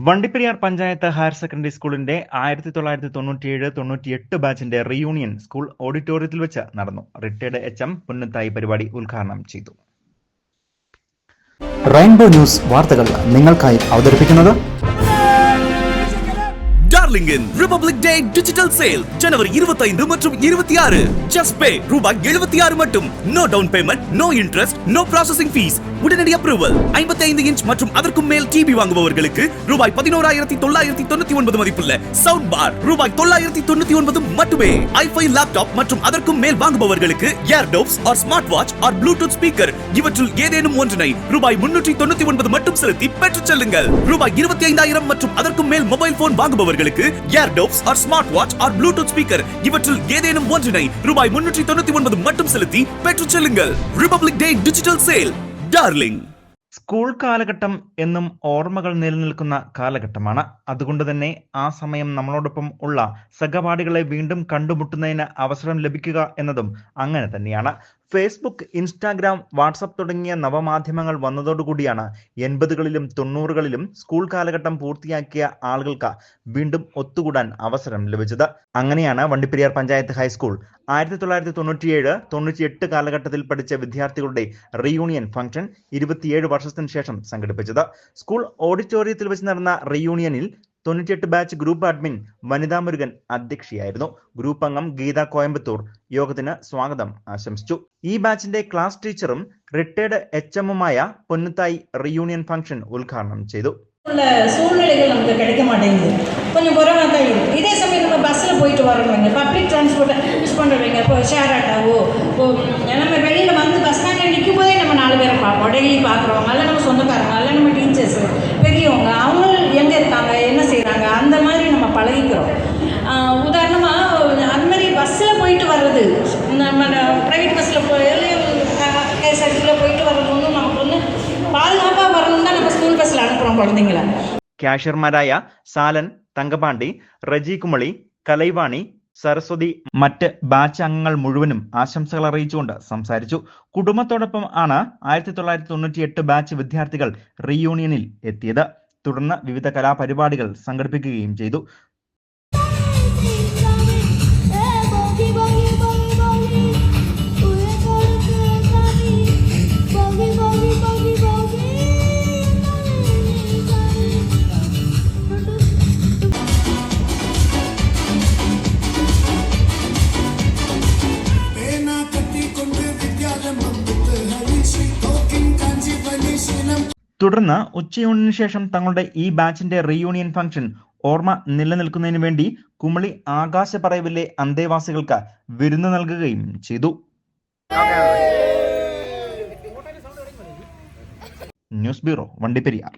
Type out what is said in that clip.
Vandiperiyar panchayat higher secondary സ്കൂളിന്റെ ആയിരത്തി തൊള്ളായിരത്തി തൊണ്ണൂറ്റിയേഴ് തൊണ്ണൂറ്റിയെട്ട് ബാച്ചിന്റെ റീയൂണിയൻ സ്കൂൾ ഓഡിറ്റോറിയത്തിൽ വെച്ച് നടന്നു റിട്ടയർഡ് എച്ച് എം പുന്നത്തായി പരിപാടി ഉദ്ഘാടനം ചെയ്തു റെയിൻബോ ന്യൂസ് വാർത്തകൾ നിങ്ങൾക്കായി അവതരിപ്പിക്കുന്നത് டார்லிங்கின் ரிபப்ளிக் டே டிஜிட்டல் சேல் ஜனவரி 25 மற்றும் 26 ஜஸ்ட் பே ரூபாய் 76 மட்டும் no down payment no interest no processing fees உடனடி அப்ரூவல் 55 இன்ச் மற்றும் அதற்கும் மேல் டிவி வாங்குபவர்களுக்கு ரூபாய் 11999 மதிப்புள்ள சவுண்ட் பார் ரூபாய் 999 மட்டுமே. ஐஃபை லேப்டாப் மற்றும் அதற்கும் மேல் வாங்குபவர்களுக்கு Airdopes or smart watch or Bluetooth speaker இவற்றில் ஏதேனும் ஒன்றினை ரூபாய் 399 மட்டும் செலுத்தி பெற்றுச் செல்லுங்கள். ரூபாய் 25000 மற்றும் அதற்கும் மேல் மொபைல் போன் வாங்குபவர்களுக்கு Airdopes or smart watch or Bluetooth speaker இவற்றில் ஏதேனும் ஒன்றினை ரூபாய் 399 மட்டும் செலுத்தி பெற்றுச் செல்லுங்கள். Republic day digital sale Darling school കാലഘട്ടം എന്നും ഓർമ്മകൾ നിലനിൽക്കുന്ന കാലഘട്ടമാണ്. അതുകൊണ്ട് തന്നെ ആ സമയം നമ്മളോടൊപ്പം ഉള്ള സഹപാഠികളെ വീണ്ടും കണ്ടുമുട്ടുന്നതിന് അവസരം ലഭിക്കുക എന്നതും അങ്ങനെ തന്നെയാണ്. ഫേസ്ബുക്ക് ഇൻസ്റ്റാഗ്രാം വാട്സപ്പ് തുടങ്ങിയ നവമാധ്യമങ്ങൾ വന്നതോടുകൂടിയാണ് എൺപതുകളിലും തൊണ്ണൂറുകളിലും സ്കൂൾ കാലഘട്ടം പൂർത്തിയാക്കിയ ആളുകൾക്ക് വീണ്ടും ഒത്തുകൂടാൻ അവസരം ലഭിച്ചത്. അങ്ങനെയാണ് വണ്ടിപ്പെരിയാർ പഞ്ചായത്ത് ഹൈസ്കൂൾ ആയിരത്തി തൊള്ളായിരത്തി തൊണ്ണൂറ്റിയേഴ് തൊണ്ണൂറ്റിയെട്ട് കാലഘട്ടത്തിൽ പഠിച്ച വിദ്യാർത്ഥികളുടെ റീയൂണിയൻ ഫംഗ്ഷൻ ഇരുപത്തിയേഴ് വർഷത്തിന് ശേഷം സംഘടിപ്പിച്ചത്. സ്കൂൾ ഓഡിറ്റോറിയത്തിൽ വെച്ച് നടന്ന റീയൂണിയനിൽ തൊണ്ണൂറ്റിയെട്ട് ബാച്ച് ഗ്രൂപ്പ് അഡ്മിൻ വനിതാ മുരുകൻ അധ്യക്ഷയായിരുന്നു ഗ്രൂപ്പ് അംഗം ഗീത കോയമ്പത്തൂർ യോഗത്തിന് സ്വാഗതം ആശംസിച്ചു ഈ ബാച്ചിന്റെ ക്ലാസ് ടീച്ചറും റിട്ടയർഡ് എച്ച് എമ്മുമായ പൊന്നുത്തായി റീയൂണിയൻ ഫംഗ്ഷൻ ഉദ്ഘാടനം ചെയ്തു உள்ள சூழ்நிலைகள் நமக்கு கிடைக்க மாட்டேங்குது கொஞ்சம் குறைவாக தான் இருக்குது இதே சமயம் நம்ம பஸ்ஸில் போயிட்டு வரோங்க பப்ளிக் டிரான்ஸ்போர்ட்டை யூஸ் பண்ணுறவங்க இப்போ ஷேர் ஆட்டோவோ இப்போ நம்ம வெளியில் வந்து பஸ் ஸ்டாண்டில் நிற்கும் போதே நம்ம நாலு பேரை பார்ப்போம் டெய்லி பார்க்குறவங்க ப்ரைவேட் பஸ்ஸில் போய் கேஎஸ்ஆர்டிசியில் போயிட்டு வர்றது வந்து நமக்கு வந்து பாதுகாப்பாக வரணும் தான் நம்ம ஸ்கூல் பஸ்ஸில் அனுப்புகிறோம் குழந்தைங்கள കാഷ്യർമാരായ സാലൻ തങ്കപാണ്ടി റജി കുമളി കലൈവാണി സരസ്വതി മറ്റ് ബാച്ച് അംഗങ്ങൾ മുഴുവനും ആശംസകൾ അറിയിച്ചുകൊണ്ട് സംസാരിച്ചു കുടുംബത്തോടൊപ്പം ആണ് ആയിരത്തി തൊള്ളായിരത്തി തൊണ്ണൂറ്റി എട്ട് ബാച്ച് വിദ്യാർത്ഥികൾ റീയൂണിയനിൽ എത്തിയത് തുടർന്ന് വിവിധ കലാപരിപാടികൾ സംഘടിപ്പിക്കുകയും ചെയ്തു തുടർന്ന് ഉച്ചയൂണിന് ശേഷം തങ്ങളുടെ ഈ ബാച്ചിന്റെ റീയൂണിയൻ ഫംഗ്ഷൻ ഓർമ്മ നിലനിൽക്കുന്നതിന് വേണ്ടി കുമളി ആകാശ പറയവിലെ അന്തേവാസികൾക്ക് വിരുന്ന് നൽകുകയും ചെയ്തു. News bureau Vandiperiyar.